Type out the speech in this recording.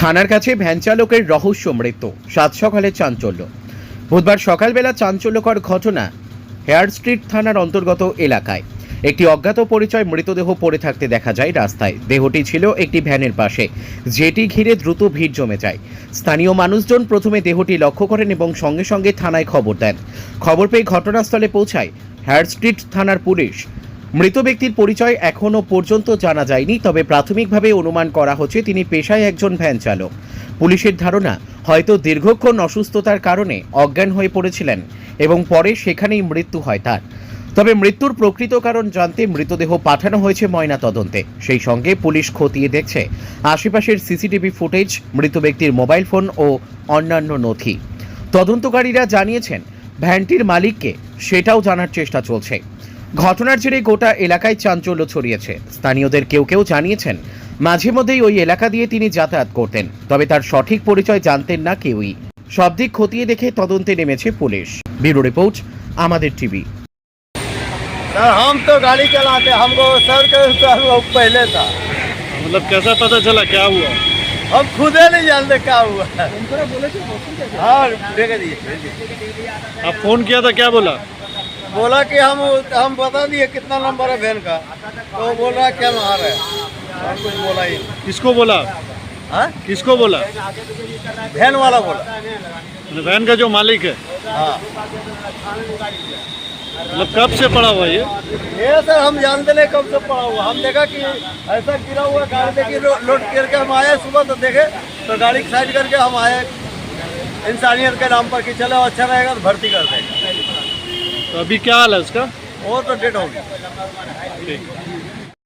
থানার কাছে ভ্যান চালকের রহস্য মৃত্যু। সাত সকালে চাঞ্চল্য। বুধবার সকালবেলা চাঞ্চল্যকর ঘটনা হেয়ার স্ট্রিট থানার অন্তর্গত এলাকায়। একটি অজ্ঞাত পরিচয় মৃতদেহ পড়ে থাকতে দেখা যায় রাস্তায়। দেহটি ছিল একটি ভ্যানের পাশে। যেটি ঘিরে দ্রুত ভিড় জমে যায়। স্থানীয় মানুষজন প্রথমে দেহটি লক্ষ্য করেন এবং সঙ্গে সঙ্গে থানায় খবর দেন। খবর পেয়ে ঘটনাস্থলে পৌঁছায় হেয়ার স্ট্রিট থানার পুলিশ। মৃত ব্যক্তির পরিচয় এখনও পর্যন্ত জানা যায়নি, তবে প্রাথমিকভাবে অনুমান করা হচ্ছে তিনি পেশায় একজন ভ্যান চালক। পুলিশের ধারণা, হয়তো দীর্ঘক্ষণ অসুস্থতার কারণে অজ্ঞান হয়ে পড়েছিলেন এবং পরে সেখানেই মৃত্যু হয় তার। তবে মৃত্যুর প্রকৃত কারণ জানতে মৃতদেহ পাঠানো হয়েছে ময়না তদন্তে সেই সঙ্গে পুলিশ খতিয়ে দেখছে, আশেপাশের সিসিটিভি ফুটেজ, মৃত ব্যক্তির মোবাইল ফোন ও অন্যান্য নথি। তদন্তকারীরা জানিয়েছেন, ভ্যানটির মালিককে সেটাও জানার চেষ্টা চলছে। ঘটনার জেরে গোটা এলাকায় চাঞ্চল্য ছড়িয়েছে স্থানীয়দের কেউ কেউ জানিয়েছেন মাঝে মধ্যেই ওই এলাকা দিয়ে তিনি যাতায়াত করতেন তবে তার সঠিক পরিচয় জানতেন না কেউই সব দিক খতিয়ে দেখে তদন্তে নেমেছে পুলিশ ব্যুরো রিপোর্ট আমাদের টিভি सर हम तो गाड़ी चलाते हमको सर के सर वो पहले था मतलब कैसा पता चला क्या हुआ हम खुद ही नहीं जानते क्या हुआ हाँ देख दिए आप फोन किया था क्या बोला बोला कि हम हम बता दिए कितना नंबर है वैन का। तो बोल रहा क्या रहा है? और कुछ बोला ही किसको बोला? हाँ? किसको बोला? वैन वाला बोला। मतलब वैन का जो मालिक है। हाँ। मतलब कब से पड़ा हुआ ये? ये सर हम जानते नहीं कब से पड़ा हुआ। हम देखा कि ऐसा गिरा हुआ गाड़ी देखी लोड करके हम आए सुबह तो देखे तो गाड़ी साइड करके हम आए। इंसानियत के नाम पर कि चलो अच्छा रहेगा तो भर्ती कर देंगे। तो अभी क्या हाल है उसका? और तो डेट होगी। ठीक।